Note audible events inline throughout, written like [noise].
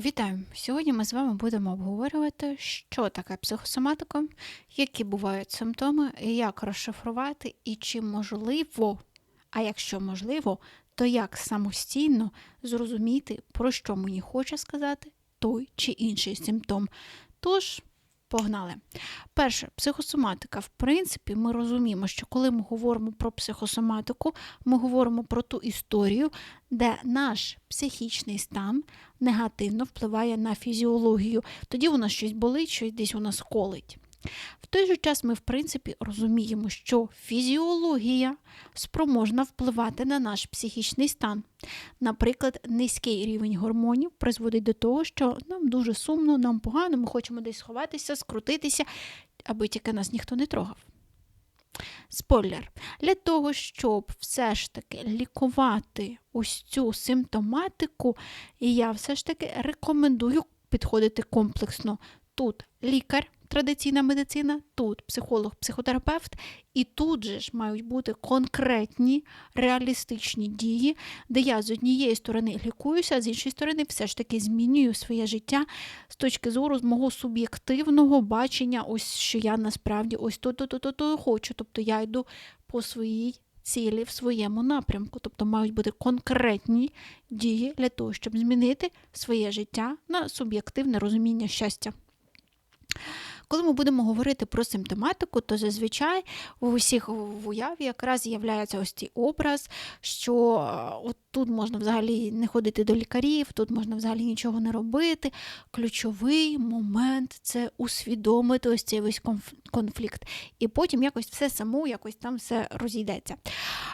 Вітаю! Сьогодні ми з вами будемо обговорювати, що таке психосоматика, які бувають симптоми, як розшифрувати, і чи можливо, а якщо можливо, то як самостійно зрозуміти, про що мені хоче сказати той чи інший симптом. Тож, погнали. Перше, психосоматика. В принципі, ми розуміємо, що коли ми говоримо про психосоматику, ми говоримо про ту історію, де наш психічний стан негативно впливає на фізіологію. Тоді у нас щось болить, щось десь у нас колить. В той же час ми, в принципі, розуміємо, що фізіологія спроможна впливати на наш психічний стан. Наприклад, низький рівень гормонів призводить до того, що нам дуже сумно, нам погано, ми хочемо десь сховатися, скрутитися, аби тільки нас ніхто не трогав. Спойлер, для того, щоб все ж таки лікувати ось цю симптоматику, я все ж таки рекомендую підходити комплексно. Тут лікар, традиційна медицина, тут психолог, психотерапевт, і тут же ж мають бути конкретні реалістичні дії, де я з однієї сторони лікуюся, а з іншої сторони, все ж таки змінюю своє життя з точки зору з мого суб'єктивного бачення, ось що я насправді ось то-то-то-то хочу. Тобто я йду по своїй. Цілі в своєму напрямку, тобто мають бути конкретні дії для того, щоб змінити своє життя на суб'єктивне розуміння щастя. Коли ми будемо говорити про симптоматику, то зазвичай у усіх в уяві якраз з'являється ось цей образ, що от тут можна взагалі не ходити до лікарів, тут можна взагалі нічого не робити. Ключовий момент це усвідомити ось цей весь конфлікт. І потім якось все само, якось там все розійдеться.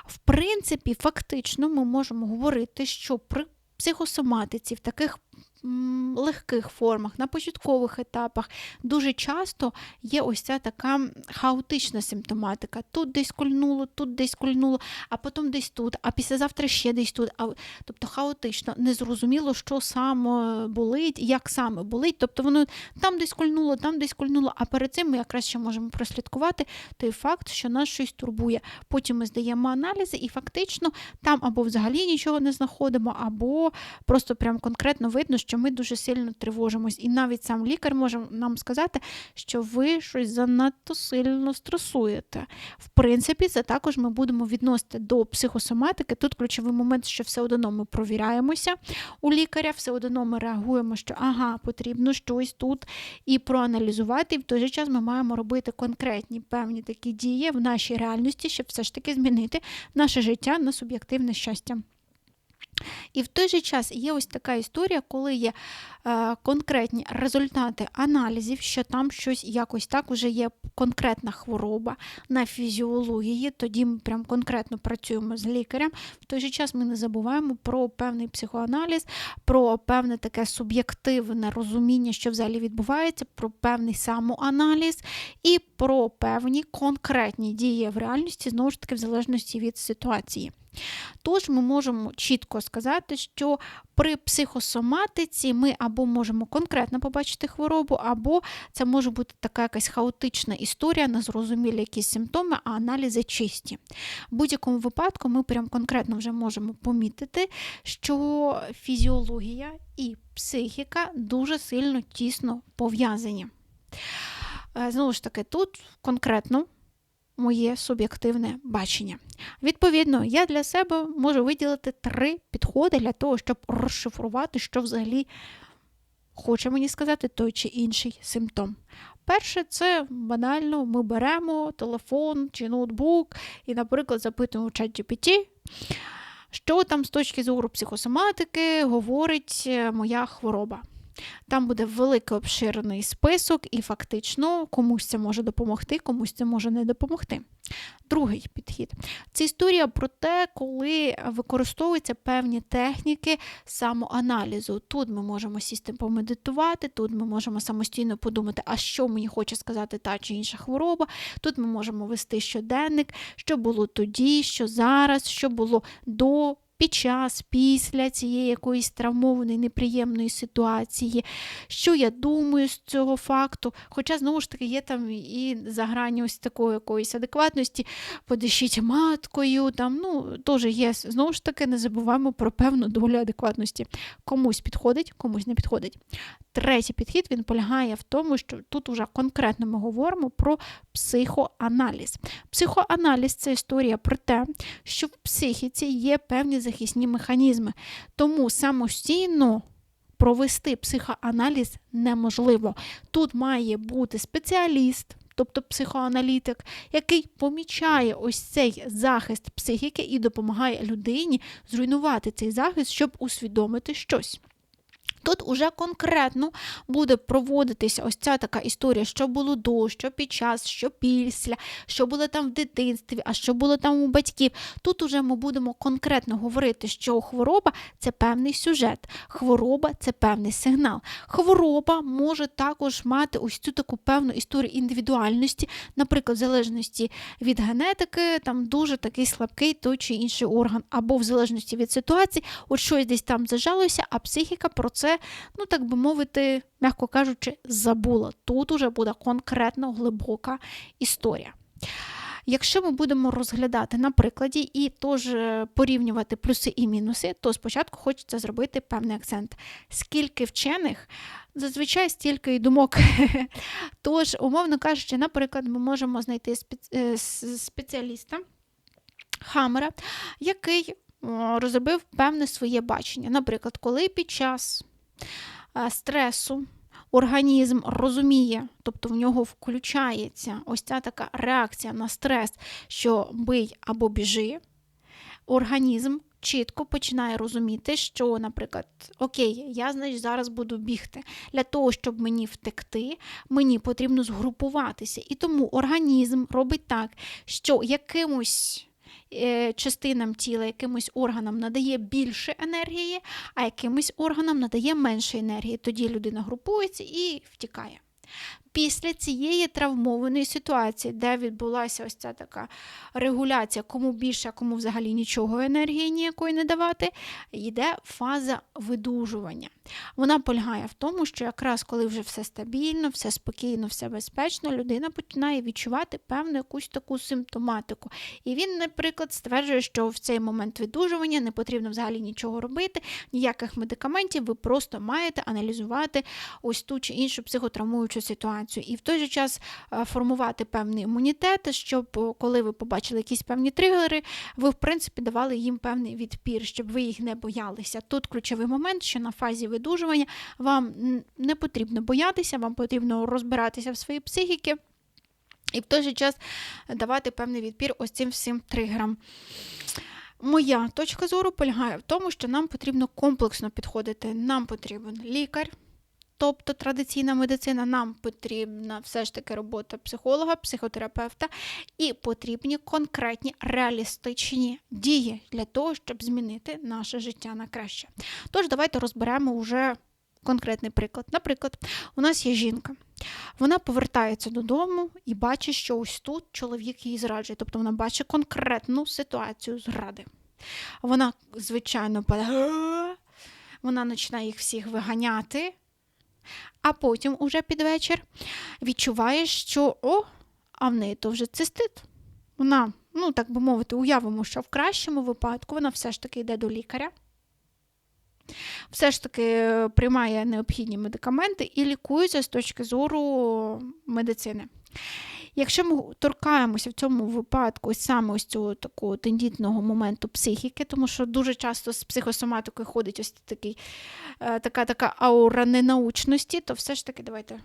В принципі, фактично, ми можемо говорити, що при психосоматиці в таких легких формах, на початкових етапах дуже часто є ось ця така хаотична симптоматика. Тут десь кольнуло, тут десь кольнуло, а потім десь тут, а післязавтра ще десь тут. А, Тобто хаотично, незрозуміло, що саме болить, як саме болить. Тобто воно там десь кольнуло, там десь кольнуло, а перед цим ми якраз ще можемо прослідкувати той факт, що нас щось турбує. Потім ми здаємо аналізи, і фактично там або взагалі нічого не знаходимо, або просто прям конкретно видно, що що ми дуже сильно тривожимось. І навіть сам лікар може нам сказати, що ви щось занадто сильно стресуєте. В принципі, це також ми будемо відносити до психосоматики. Тут ключовий момент, що все одно ми провіряємося у лікаря, все одно ми реагуємо, що ага, потрібно щось тут і проаналізувати. І в той же час ми маємо робити конкретні певні такі дії в нашій реальності, щоб все ж таки змінити наше життя на суб'єктивне щастя. І в той же час є ось така історія, коли є е, конкретні результати аналізів, що там щось якось так вже є конкретна хвороба на фізіології, тоді ми прям конкретно працюємо з лікарем. В той же час ми не забуваємо про певний психоаналіз, про певне таке суб'єктивне розуміння, що взагалі відбувається, про певний самоаналіз і про певні конкретні дії в реальності, знову ж таки, в залежності від ситуації. Тож ми можемо чітко сказати, що при психосоматиці ми або можемо конкретно побачити хворобу, або це може бути така якась хаотична історія, незрозумілі якісь симптоми, а аналізи чисті. В будь-якому випадку ми прям конкретно вже можемо помітити, що фізіологія і психіка дуже сильно тісно пов'язані. Е, знову ж таки, тут конкретно моє суб'єктивне бачення. Відповідно, я для себе можу виділити три підходи для того, щоб розшифрувати, що взагалі хоче мені сказати той чи інший симптом. Перше, це банально ми беремо телефон чи ноутбук і, наприклад, запитуємо у ChatGPT, що там з точки зору психосоматики говорить е, моя хвороба. Там буде великий обширений список, і фактично комусь це може допомогти, комусь це може не допомогти. Другий підхід це історія про те, коли використовуються певні техніки самоаналізу. Тут ми можемо сісти помедитувати, тут ми можемо самостійно подумати, а що мені хоче сказати та чи інша хвороба. Тут ми можемо вести щоденник, що було тоді, що зараз, що було до під час, після цієї якоїсь травмованої, неприємної ситуації, що я думаю з цього факту. Хоча, знову ж таки, є там і за грані ось такої якоїсь адекватності, подишіть маткою, там, ну, теж є, знову ж таки, не забуваємо про певну долю адекватності. Комусь підходить, комусь не підходить. Третій підхід він полягає в тому, що тут вже конкретно ми говоримо про психоаналіз. Психоаналіз це історія про те, що в психіці є певні захисні механізми, тому самостійно. Провести психоаналіз неможливо. Тут має бути спеціаліст, тобто психоаналітик, який помічає ось цей захист психіки і допомагає людині зруйнувати цей захист, щоб усвідомити щось. Тут уже конкретно буде проводитися ось ця така історія, що було до, що під час, що після, що було там в дитинстві, а що було там у батьків. Тут уже ми будемо конкретно говорити, що хвороба це певний сюжет, хвороба це певний сигнал. Хвороба може також мати ось цю таку певну історію індивідуальності, наприклад, в залежності від генетики, там дуже такий слабкий той чи інший орган, або в залежності від ситуації, от щось десь там зажалося, а психіка про це ну так би мовити, м'яко кажучи, забула. Тут уже буде конкретно глибока історія. Якщо ми будемо розглядати на прикладі і теж порівнювати плюси і мінуси, то спочатку хочеться зробити певний акцент. Скільки вчених, зазвичай стільки й думок. [laughs] Тож, умовно кажучи, наприклад, ми можемо знайти е, спеціаліста Хаммера, який розробив певне своє бачення. Наприклад, коли під час стресу. Організм розуміє, тобто в нього включається ось ця така реакція на стрес, що бий або біжи. Організм чітко починає розуміти, що, наприклад, окей, я значить, зараз буду бігти. Для того, щоб мені втекти, мені потрібно згрупуватися. І тому організм робить так, що якимось Е, частинам тіла, якимось органам надає більше енергії, а якимось органам надає менше енергії. Тоді людина групується і втікає. Після цієї травмованої ситуації, де відбулася ось ця така регуляція, кому більше, а кому взагалі нічого енергії ніякої не давати, йде фаза видужування. Вона полягає в тому, що якраз коли вже все стабільно, все спокійно, все безпечно, людина починає відчувати певну якусь таку симптоматику. І він, наприклад, стверджує, що в цей момент видужування не потрібно взагалі нічого робити, ніяких медикаментів, ви просто маєте аналізувати ось ту чи іншу психотравмуючу ситуацію. І в той же час е, формувати певний імунітет, щоб е, коли ви побачили якісь певні тригери, ви, в принципі, давали їм певний відпір, щоб ви їх не боялися. Тут ключовий момент, що на фазі видужування, вам не потрібно боятися, вам потрібно розбиратися в своїй психіки. І в той же час давати певний відпір ось цим всім тригерам. Моя точка зору полягає в тому, що нам потрібно комплексно підходити. Нам потрібен лікар, тобто традиційна медицина, нам потрібна все ж таки робота психолога, психотерапевта, і потрібні конкретні реалістичні дії для того, щоб змінити наше життя на краще. Тож, давайте розберемо вже конкретний приклад. Наприклад, у нас є жінка. Вона повертається додому і бачить, що ось тут чоловік її зраджує, тобто вона бачить конкретну ситуацію зради. Вона, звичайно, падає, [gasps] вона починає їх всіх виганяти, а потім, уже під вечір, відчуваєш, що о, а в неї то вже цистит. Вона, ну так би мовити, уявимо, що в кращому випадку вона все ж таки йде до лікаря, все ж таки приймає необхідні медикаменти і лікується з точки зору медицини. Якщо ми торкаємося в цьому випадку саме ось цього такого тендітного моменту психіки, тому що дуже часто з психосоматикою ходить ось такий, е, така така аура ненаучності, то все ж таки давайте.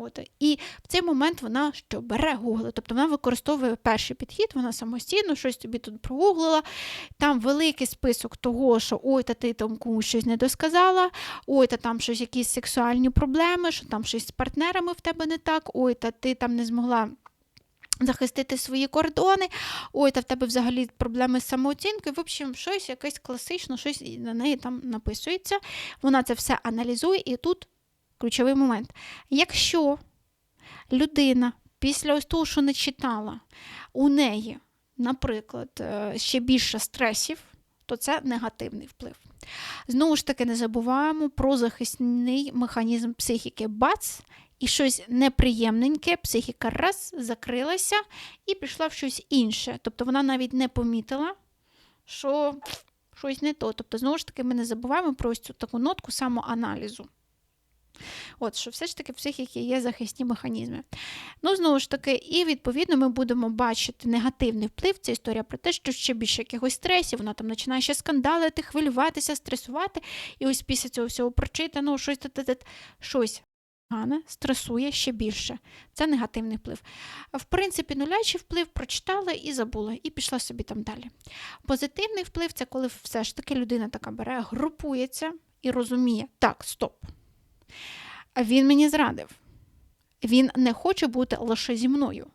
От. І в цей момент вона що бере гугли, тобто вона використовує перший підхід, вона самостійно щось тобі тут прогуглила. Там великий список того, що ой, та ти там комусь щось не досказала, ой, та там щось якісь сексуальні проблеми, що там щось з партнерами в тебе не так, ой, та ти там не змогла захистити свої кордони, ой, та в тебе взагалі проблеми з самооцінкою. В общем, щось якесь класично, щось на неї там написується. Вона це все аналізує, і тут ключовий момент. Якщо людина після ось того, що не читала, у неї, наприклад, е, ще більше стресів, то це негативний вплив. Знову ж таки, не забуваємо про захисний механізм психіки. Бац! І щось неприємненьке, психіка раз закрилася і пішла в щось інше. Тобто вона навіть не помітила, що щось не то. Тобто, знову ж таки, ми не забуваємо про ось цю таку нотку самоаналізу. От, що все ж таки в психіки є захисні механізми. Ну, знову ж таки, і відповідно ми будемо бачити негативний вплив. Це історія про те, що ще більше якихось стресів, вона там починає ще скандалити, хвилюватися, стресувати. І ось після цього всього прочитаного щось щось погане, стресує ще більше. Це негативний вплив. В принципі, нулячий вплив прочитала і забула, і пішла собі там далі. Позитивний вплив це коли все ж таки людина така бере, групується і розуміє, так, стоп. Він мені зрадив. Він не хоче бути лише зі мною.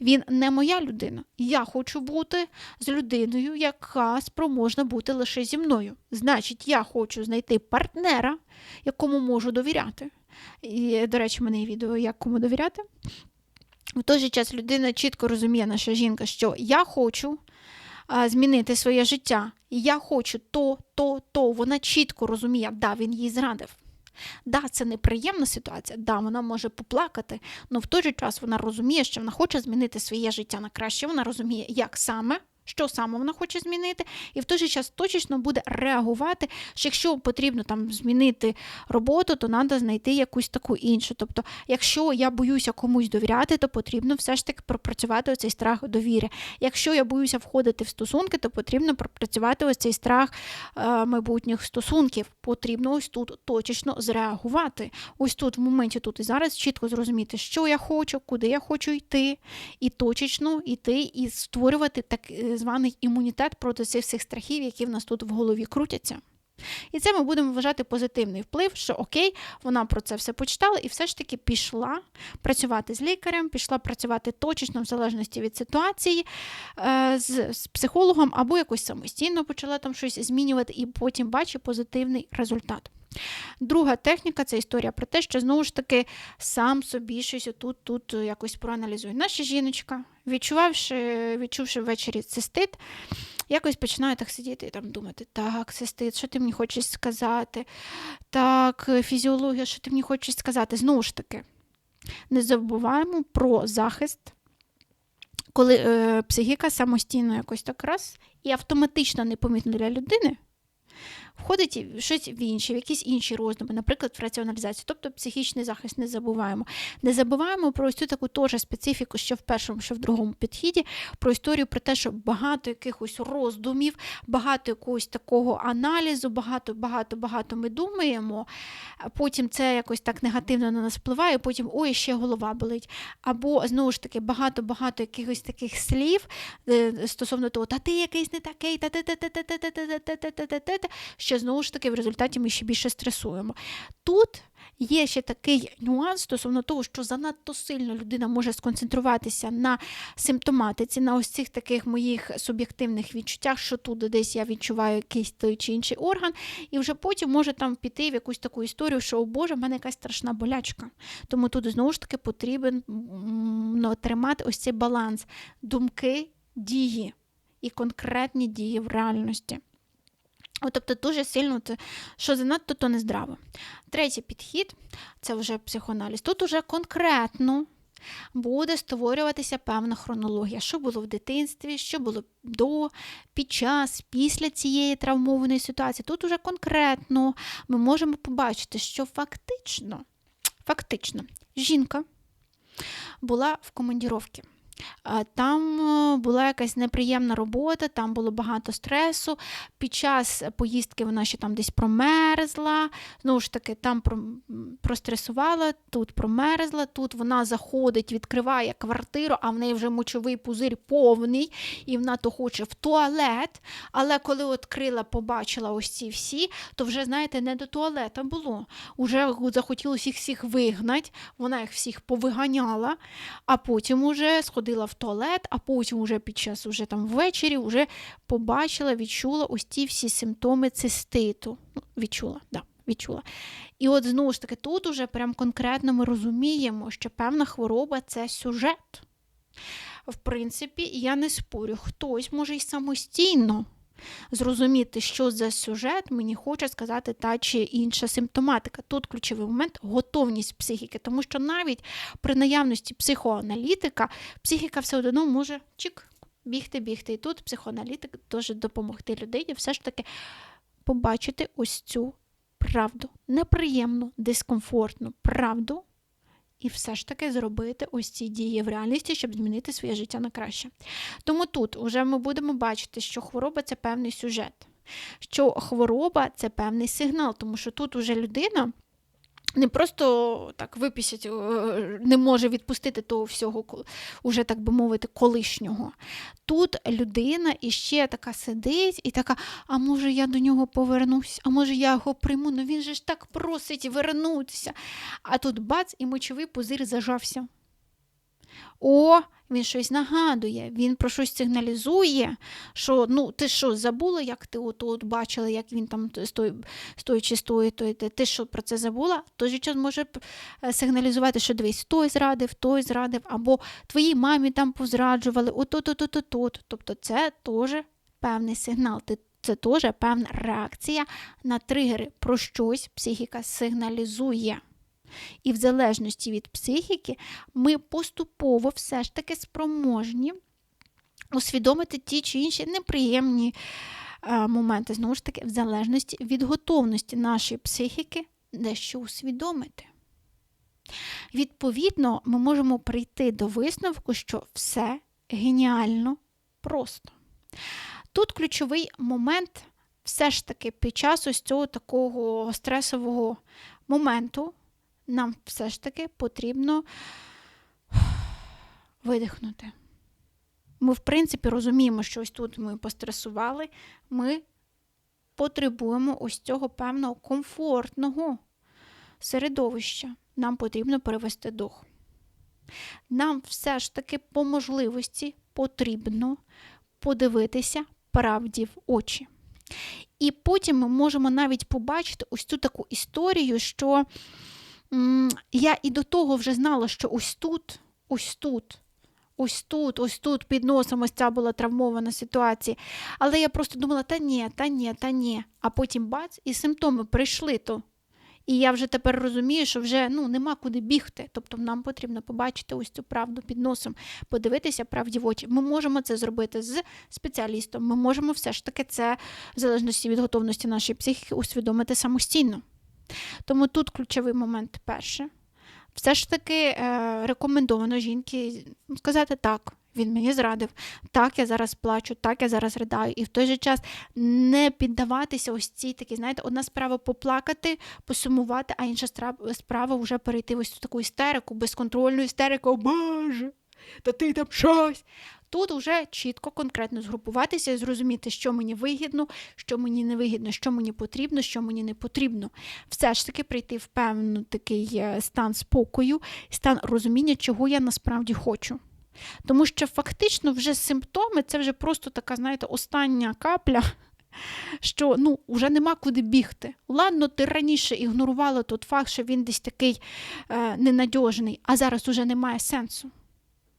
Він не моя людина. Я хочу бути з людиною, яка спроможна бути лише зі мною. Значить, я хочу знайти партнера, якому можу довіряти. І, до речі, в мене є відео, як кому довіряти. В той же час людина чітко розуміє, наша жінка, що я хочу змінити своє життя. І я хочу то, то, то. Вона чітко розуміє, да, він їй зрадив. Да, це неприємна ситуація, да, вона може поплакати, але в той же час вона розуміє, що вона хоче змінити своє життя на краще. Вона розуміє, як саме що саме вона хоче змінити, і в той же час точечно буде реагувати, що якщо потрібно там змінити роботу, то треба знайти якусь таку іншу. Тобто, якщо я боюся комусь довіряти, то потрібно все ж таки пропрацювати оцей страх довіри. Якщо я боюся входити в стосунки, то потрібно пропрацювати ось цей страх е, майбутніх стосунків. Потрібно ось тут точечно зреагувати. Ось тут, в моменті тут і зараз чітко зрозуміти, що я хочу, куди я хочу йти, і точечно йти і створювати так. Званий імунітет проти цих всіх страхів, які в нас тут в голові крутяться. І це ми будемо вважати позитивний вплив, що окей, вона про це все почитала і все ж таки пішла працювати з лікарем, пішла працювати точечно, в залежності від ситуації, е, з, з психологом або якось самостійно почала там щось змінювати, і потім бачить позитивний результат. Друга техніка це історія про те, що знову ж таки сам собі щось тут тут якось проаналізує. Наша жіночка, відчувавши, відчувши ввечері цистит, якось починає так сидіти і там думати, так, цистит, що ти мені хочеш сказати? Так, фізіологія, що ти мені хочеш сказати? Знову ж таки, не забуваємо про захист. Коли е, психіка самостійно якось так раз і автоматично непомітно для людини входить щось в інші, в якісь інші роздуми, наприклад, в раціоналізацію, тобто психічний захист не забуваємо. Не забуваємо про ось цю таку теж специфіку, що в першому, що в другому підхіді, про історію про те, що багато якихось роздумів, багато якогось такого аналізу, багато, багато, багато ми думаємо, потім це якось так негативно на нас впливає, потім ой, ще голова болить. Або знову ж таки багато-багато якихось таких слів стосовно того, та ти якийсь не такий, та та та та та та та та та та та та та що знову ж таки в результаті ми ще більше стресуємо. Тут є ще такий нюанс стосовно того, що занадто сильно людина може сконцентруватися на симптоматиці, на ось цих таких моїх суб'єктивних відчуттях, що тут десь я відчуваю якийсь той чи інший орган, і вже потім може там піти в якусь таку історію, що, о Боже, в мене якась страшна болячка. Тому тут знову ж таки потрібен ну, тримати ось цей баланс думки, дії і конкретні дії в реальності. Тобто дуже сильно, що занадто, то нездраво. Третій підхід це вже психоаналіз. Тут уже конкретно буде створюватися певна хронологія, що було в дитинстві, що було до, під час, після цієї травмованої ситуації. Тут уже конкретно ми можемо побачити, що фактично, фактично жінка була в командіровці. Там е, була якась неприємна робота, там було багато стресу. Під час поїздки вона ще там десь промерзла. Знову ж таки, там простресувала, тут промерзла, тут вона заходить, відкриває квартиру, а в неї вже мочовий пузир повний, і вона то хоче в туалет. Але коли відкрила, побачила ось ці всі, то вже, знаєте, не до туалета було. Уже захотілося їх всіх вигнати, вона їх всіх повиганяла, а потім уже сходила сходила в туалет, а потім уже під час уже там ввечері вже побачила, відчула ось ті всі симптоми циститу. Ну, Відчула, да, відчула. І от знову ж таки, тут уже прям конкретно ми розуміємо, що певна хвороба це сюжет. В принципі, я не спорю, хтось може й самостійно зрозуміти, що за сюжет мені хоче сказати та чи інша симптоматика. Тут ключовий момент готовність психіки, тому що навіть при наявності психоаналітика психіка все одно може чик, бігти, бігти. І тут психоаналітик дуже допомогти людині все ж таки побачити ось цю правду, неприємну, дискомфортну правду. І все ж таки зробити ось ці дії в реальності, щоб змінити своє життя на краще. Тому тут вже ми будемо бачити, що хвороба це певний сюжет, що хвороба це певний сигнал, тому що тут уже людина не просто так випісять, е, не може відпустити того всього, уже, так би мовити, колишнього. Тут людина іще така сидить і така, а може я до нього повернусь, а може я його прийму, ну він же ж так просить вернутися. А тут бац, і мочовий пузир зажався. О, він щось нагадує, він про щось сигналізує, що ну ти що, забула, як ти от, от бачила, як він там стоячи стоїть, то, ти що про це забула? Той же час може е, сигналізувати, що дивись, той зрадив, той зрадив, або твоїй мамі там позраджували, от-от-от-от-от. Тобто це теж певний сигнал. Це теж певна реакція на тригери. Про щось психіка сигналізує. І в залежності від психіки, ми поступово все ж таки спроможні усвідомити ті чи інші неприємні е, моменти, знову ж таки, в залежності від готовності нашої психіки дещо усвідомити. Відповідно, ми можемо прийти до висновку, що все геніально просто. Тут ключовий момент все ж таки під час ось цього такого стресового моменту, нам все ж таки потрібно видихнути. Ми, в принципі, розуміємо, що ось тут ми постресували, ми потребуємо ось цього певного комфортного середовища. Нам потрібно перевести дух. Нам все ж таки по можливості потрібно подивитися правді в очі. І потім ми можемо навіть побачити ось цю таку історію, що я і до того вже знала, що ось тут, ось тут, ось тут, ось тут під носом ось ця була травмована ситуація. Але я просто думала, та ні, та ні, та ні. А потім бац, і симптоми прийшли то. І я вже тепер розумію, що вже ну, нема куди бігти. Тобто нам потрібно побачити ось цю правду під носом, подивитися правді в очі. Ми можемо це зробити з спеціалістом. Ми можемо все ж таки це, в залежності від готовності нашої психіки, усвідомити самостійно. Тому тут ключовий момент перше. Все ж таки е, рекомендовано жінки сказати так. Він мені зрадив, так, я зараз плачу, так, я зараз ридаю. І в той же час не піддаватися ось цій такі, знаєте, одна справа поплакати, посумувати, а інша справа вже перейти ось в таку істерику, безконтрольну істерику, Боже, та ти там щось. Тут вже чітко, конкретно згрупуватися і зрозуміти, що мені вигідно, що мені не вигідно, що мені потрібно, що мені не потрібно. Все ж таки прийти в певний такий е, стан спокою, стан розуміння, чого я насправді хочу. Тому що фактично вже симптоми це вже просто така, знаєте, остання капля. Що ну, вже нема куди бігти. Ладно, ти раніше ігнорувала тот факт, що він десь такий е, ненадіжний, а зараз уже немає сенсу.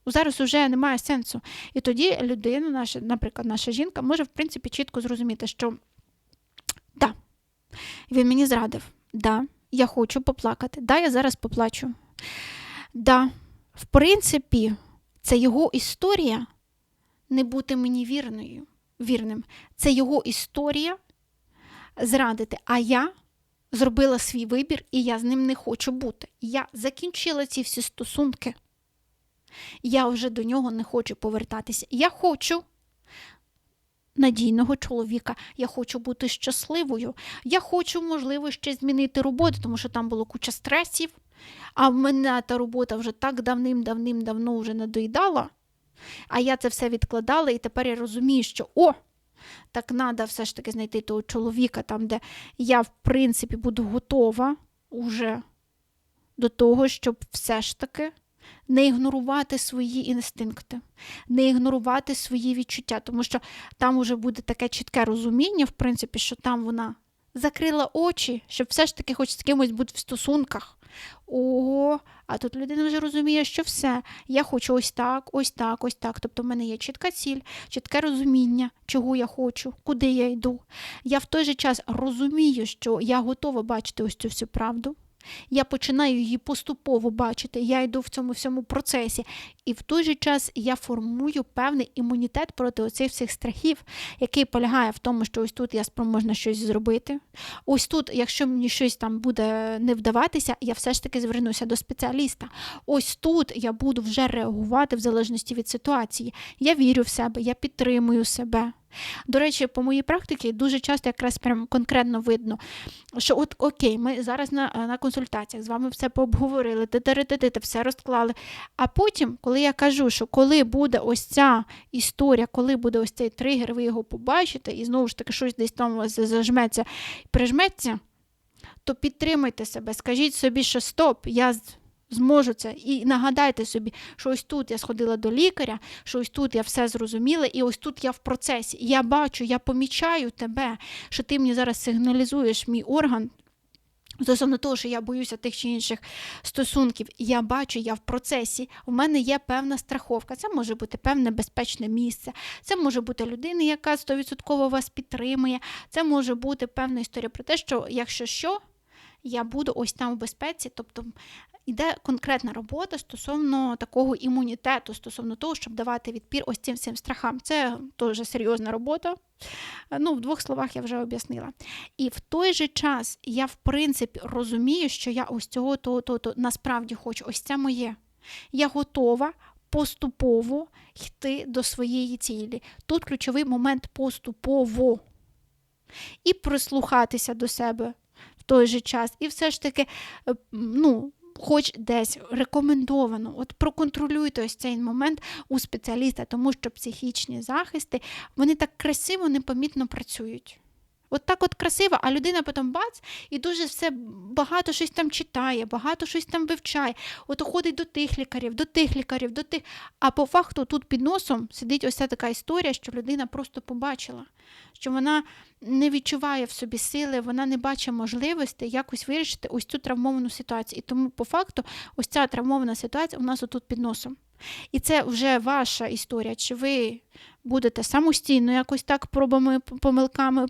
Зараз вже немає сенсу. І тоді людина, наша, наприклад, наша жінка, може, в принципі, чітко зрозуміти, що да, він мені зрадив, да, я хочу поплакати, да, я зараз поплачу. Да, в принципі, це його історія не бути мені вірною, вірним. Це його історія зрадити. А я зробила свій вибір, і я з ним не хочу бути. Я закінчила ці всі стосунки. Я вже до нього не хочу повертатися. Я хочу надійного чоловіка, я хочу бути щасливою. Я хочу, можливо, ще змінити роботу, тому що там було куча стресів, а в мене та робота вже так давним-давним-давно вже надоїдала. А я це все відкладала, і тепер я розумію, що о, так треба все ж таки знайти того чоловіка, там, де я, в принципі, буду готова уже до того, щоб все ж таки не ігнорувати свої інстинкти, не ігнорувати свої відчуття, тому що там вже буде таке чітке розуміння, в принципі, що там вона закрила очі, щоб все ж таки хоч з кимось бути в стосунках. Ого, а тут людина вже розуміє, що все, я хочу ось так, ось так, ось так. Тобто в мене є чітка ціль, чітке розуміння, чого я хочу, куди я йду. Я в той же час розумію, що я готова бачити ось цю всю правду. Я починаю її поступово бачити, я йду в цьому всьому процесі, і в той же час я формую певний імунітет проти оцих всіх страхів, який полягає в тому, що ось тут я спроможна щось зробити. Ось тут, якщо мені щось там буде не вдаватися, я все ж таки звернуся до спеціаліста. Ось тут я буду вже реагувати в залежності від ситуації. Я вірю в себе, я підтримую себе. До речі, по моїй практиці дуже часто якраз прям конкретно видно, що от окей, ми зараз на на консультаціях з вами все пообговорили, ти все розклали. А потім, коли я кажу, що коли буде ось ця історія, коли буде ось цей тригер, ви його побачите, і знову ж таки щось десь там у вас зажметься прижметься, то підтримайте себе, скажіть собі, що стоп, я зможу це. І нагадайте собі, що ось тут я сходила до лікаря, що ось тут я все зрозуміла, і ось тут я в процесі. Я бачу, я помічаю тебе, що ти мені зараз сигналізуєш мій орган. Стосовно того, що я боюся тих чи інших стосунків, я бачу, я в процесі, у мене є певна страховка. Це може бути певне безпечне місце, це може бути людина, яка 100% вас підтримує, це може бути певна історія про те, що якщо що, я буду ось там у безпеці, тобто Іде конкретна робота стосовно такого імунітету, стосовно того, щоб давати відпір ось цим всім страхам. Це дуже серйозна робота. Ну, в двох словах я вже об'яснила. І в той же час я, в принципі, розумію, що я ось цього то насправді хочу. Ось це моє. Я готова поступово йти до своєї цілі. Тут ключовий момент поступово. І прислухатися до себе в той же час. І все ж таки, е, ну хоч десь рекомендовано. От проконтролюйте ось цей момент у спеціаліста, тому що психічні захисти вони так красиво, непомітно працюють. От так от красиво, а людина потім бац, і дуже все багато щось там читає, багато щось там вивчає. От ходить до тих лікарів, до тих лікарів, до тих. А по факту тут під носом сидить ось така історія, що людина просто побачила, що вона не відчуває в собі сили, вона не бачить можливості якось вирішити ось цю травмовану ситуацію. І тому, по факту, ось ця травмована ситуація у нас отут під носом. І це вже ваша історія. Чи ви будете самостійно якось так пробами, помилками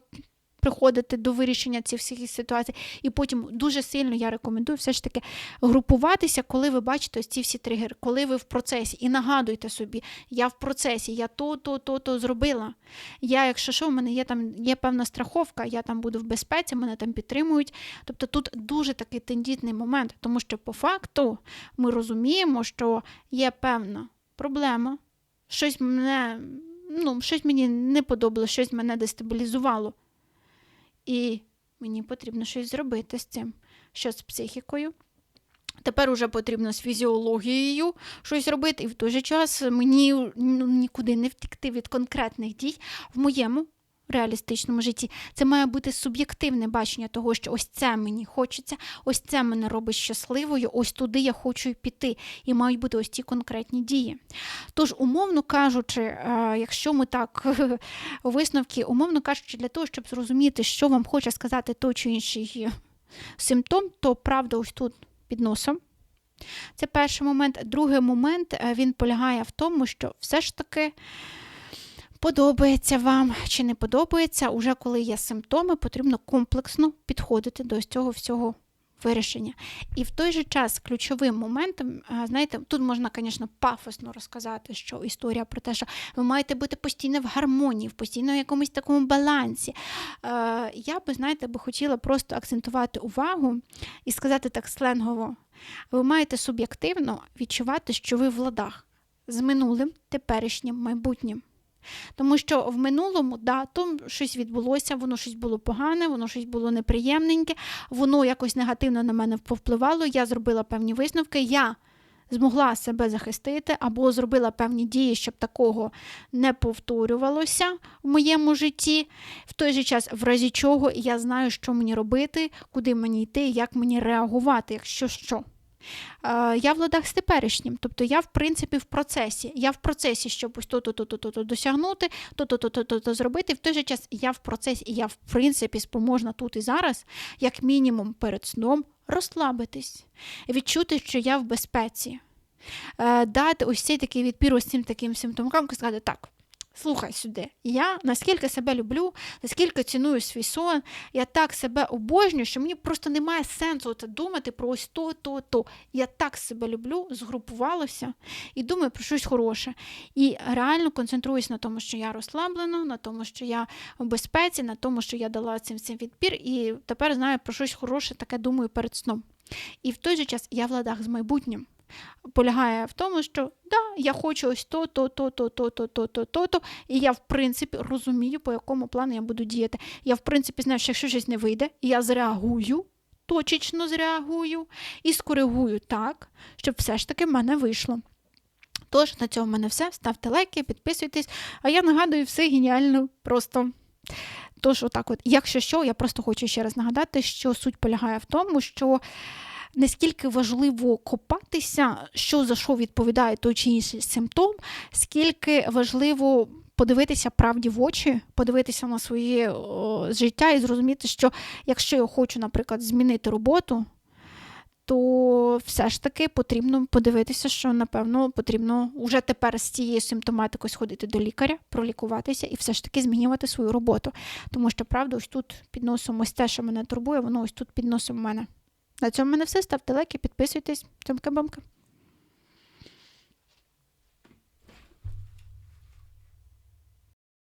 приходити до вирішення цих всіх ситуацій. І потім дуже сильно я рекомендую все ж таки групуватися, коли ви бачите ось ці всі тригери, коли ви в процесі. І нагадуйте собі, я в процесі, я то, то, то, то зробила. Я, якщо що, в мене є там є певна страховка, я там буду в безпеці, мене там підтримують. Тобто тут дуже такий тендітний момент, тому що по факту ми розуміємо, що є певна проблема, щось мене. Ну, щось мені не подобалося, щось мене дестабілізувало. І мені потрібно щось зробити з цим, що з психікою. Тепер уже потрібно з фізіологією щось робити, і в той же час мені ну, нікуди не втікти від конкретних дій в моєму реалістичному житті. Це має бути суб'єктивне бачення того, що ось це мені хочеться, ось це мене робить щасливою, ось туди я хочу піти. І мають бути ось ці конкретні дії. Тож, умовно кажучи, е, якщо ми так [laughs] висновки, умовно кажучи, для того, щоб зрозуміти, що вам хоче сказати той чи інший симптом, то правда ось тут під носом. Це перший момент. Другий момент е, він полягає в тому, що все ж таки подобається вам чи не подобається, уже коли є симптоми, потрібно комплексно підходити до цього всього вирішення. І в той же час ключовим моментом, знаєте, тут можна, звісно, пафосно розказати, що історія про те, що ви маєте бути постійно в гармонії, в постійно якомусь такому балансі. Я би, знаєте, би хотіла просто акцентувати увагу і сказати так сленгово: ви маєте суб'єктивно відчувати, що ви в ладах з минулим, теперішнім, майбутнім. Тому що в минулому да, то щось відбулося, воно щось було погане, воно щось було неприємненьке, воно якось негативно на мене повпливало, я зробила певні висновки. я Змогла себе захистити або зробила певні дії, щоб такого не повторювалося в моєму житті. В той же час, в разі чого, я знаю, що мені робити, куди мені йти, як мені реагувати, якщо що. Е, я в ладах з теперішнім. Тобто я, в принципі, в процесі. Я в процесі, щоб ось то-то-то-то досягнути, то-то-то-то зробити. В той же час я в процесі, я, в принципі, спроможна тут і зараз, як мінімум, перед сном розслабитись, відчути, що я в безпеці, е, дати ось цей такий відпір цим таким симптомкам і сказати, так, слухай сюди, я наскільки себе люблю, наскільки ціную свій сон, я так себе обожнюю, що мені просто немає сенсу це думати про ось то, то, то. Я так себе люблю, згрупувалася і думаю про щось хороше. І реально концентруюсь на тому, що я розслаблена, на тому, що я в безпеці, на тому, що я дала цим цим відпір, і тепер знаю про щось хороше, таке думаю перед сном. І в той же час я в ладах з майбутнім. Полягає в тому, що да, я хочу ось то, то, то, то, то, то, то, то, то, то, і я, в принципі, розумію, по якому плану я буду діяти. Я, в принципі, знаю, що якщо щось не вийде, я зреагую, точечно зреагую і скоригую так, щоб все ж таки в мене вийшло. Тож, на цьому в мене все. Ставте лайки, підписуйтесь. А я нагадую, все геніально просто. Тож, отак, от, якщо що, я просто хочу ще раз нагадати, що суть полягає в тому, що наскільки важливо копатися, що за що відповідає той чи інший симптом, скільки важливо подивитися правді в очі, подивитися на своє о, життя і зрозуміти, що якщо я хочу, наприклад, змінити роботу, то все ж таки потрібно подивитися, що напевно потрібно вже тепер з цією симптоматикою сходити до лікаря, пролікуватися і все ж таки змінювати свою роботу. Тому що правда, ось тут під носом ось те, що мене турбує, воно ось тут під носом мене. На цьому мене все. Ставте лайки, підписуйтесь. Цьомка-бомка.